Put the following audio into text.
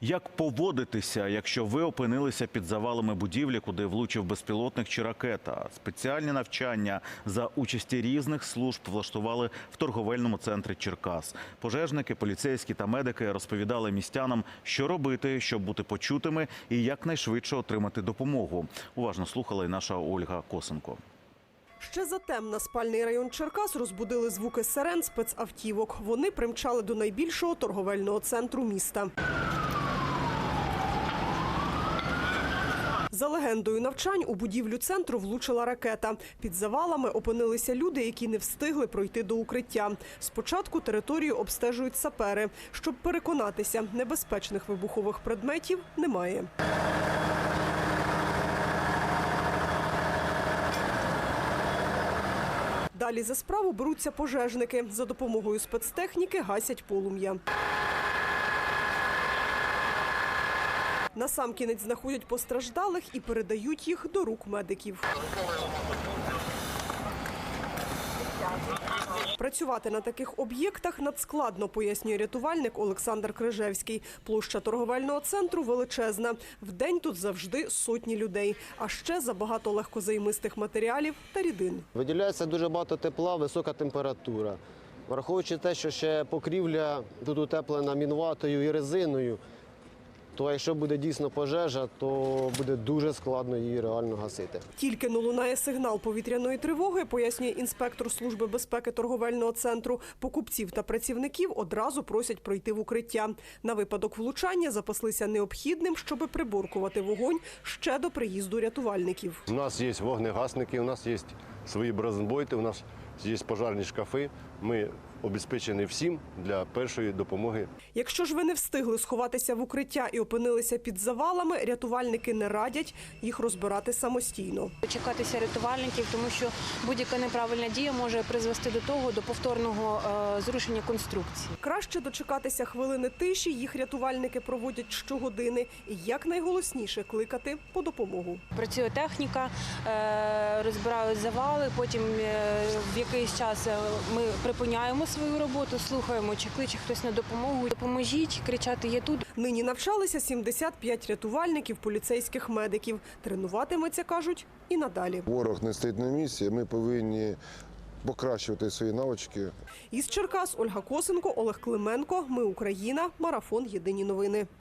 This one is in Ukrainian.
Як поводитися, якщо ви опинилися під завалами будівлі, куди влучив безпілотник чи ракета? Спеціальні навчання за участі різних служб влаштували в торговельному центрі Черкас. Пожежники, поліцейські та медики розповідали містянам, що робити, щоб бути почутими і якнайшвидше отримати допомогу. Уважно слухала і наша Ольга Косенко. Ще затемна спальний район Черкас розбудили звуки сирен спецавтівок. Вони примчали до найбільшого торговельного центру міста. За легендою навчань у будівлю центру влучила ракета. Під завалами опинилися люди, які не встигли пройти до укриття. Спочатку територію обстежують сапери. Щоб переконатися, небезпечних вибухових предметів немає. Далі за справу беруться пожежники. За допомогою спецтехніки гасять полум'я. Насамкінець знаходять постраждалих і передають їх до рук медиків. Працювати на таких об'єктах надскладно, пояснює рятувальник Олександр Крижевський. Площа торговельного центру величезна. Вдень тут завжди сотні людей, а ще забагато легкозаймистих матеріалів та рідин. Виділяється дуже багато тепла, висока температура. Враховуючи те, що ще покрівля тут утеплена мінватою і резиною, то якщо буде дійсно пожежа, то буде дуже складно її реально гасити. Тільки но лунає сигнал повітряної тривоги, пояснює інспектор служби безпеки торговельного центру. Покупців та працівників одразу просять пройти в укриття. На випадок влучання запаслися необхідним, щоб приборкувати вогонь ще до приїзду рятувальників. У нас є вогнегасники, у нас є свої бронзбойти, у нас є пожарні шкафи. Ми обезпечені всім для першої допомоги Якщо ж ви не встигли сховатися в укриття і опинилися під завалами, рятувальники не радять їх розбирати самостійно. Чекатися рятувальників, тому що будь-яка неправильна дія може призвести до того до повторного е, зрушення конструкції. Краще дочекатися хвилини тиші. Їх рятувальники проводять щогодини і якнайголосніше кликати по допомогу. Працює техніка, е, розбирають завали. Потім е, в якийсь час ми припиняємо свою роботу, слухаємо, чи кличе хтось на допомогу. Допоможіть, кричати є тут. Нині навчалися 75 рятувальників, поліцейських медиків. Тренуватиметься, кажуть, і надалі. Ворог не стоїть на місці. Ми повинні покращувати свої навички. Із Черкас Ольга Косенко, Олег Клименко. Ми Україна. Марафон. Єдині новини.